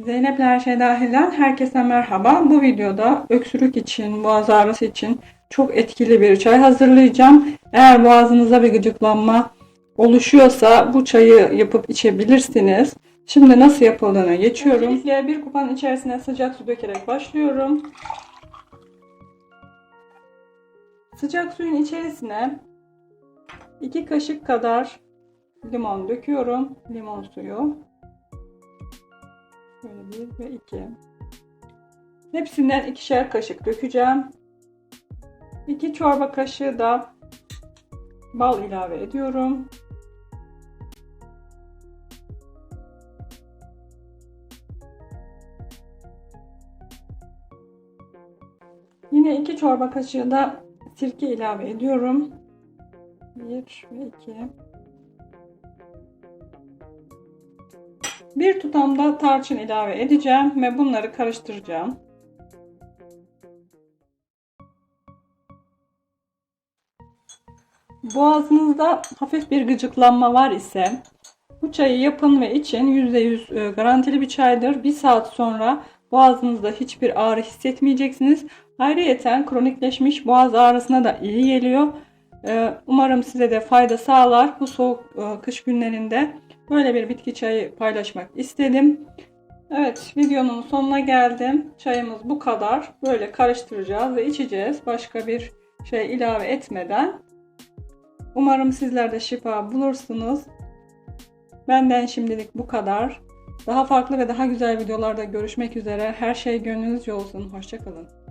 Zeynep'le her şey dahilden herkese merhaba. Bu videoda öksürük için, boğaz ağrısı için çok etkili bir çay hazırlayacağım. Eğer boğazınıza bir gıcıklanma oluşuyorsa bu çayı yapıp içebilirsiniz. Şimdi nasıl yapıldığına geçiyorum. Öncelikle bir kupanın içerisine sıcak su dökerek başlıyorum. Sıcak suyun içerisine 2 kaşık kadar limon döküyorum. Limon suyu. Böyle bir ve iki. Hepsinden ikişer kaşık dökeceğim. 2 çorba kaşığı da bal ilave ediyorum. Yine 2 çorba kaşığı da sirke ilave ediyorum. 1 ve 2. Bir tutam da tarçın ilave edeceğim ve bunları karıştıracağım. Boğazınızda hafif bir gıcıklanma var ise bu çayı yapın ve için %100 e, garantili bir çaydır. Bir saat sonra boğazınızda hiçbir ağrı hissetmeyeceksiniz. Ayrıyeten kronikleşmiş boğaz ağrısına da iyi geliyor. E, Umarım size de fayda sağlar. Bu soğuk e, kış günlerinde böyle bir bitki çayı paylaşmak istedim. Evet videonun sonuna geldim. Çayımız bu kadar. Böyle karıştıracağız ve içeceğiz. Başka bir şey ilave etmeden. Umarım sizler de şifa bulursunuz. Benden şimdilik bu kadar. Daha farklı ve daha güzel videolarda görüşmek üzere. Her şey gönlünüzce olsun. Hoşçakalın.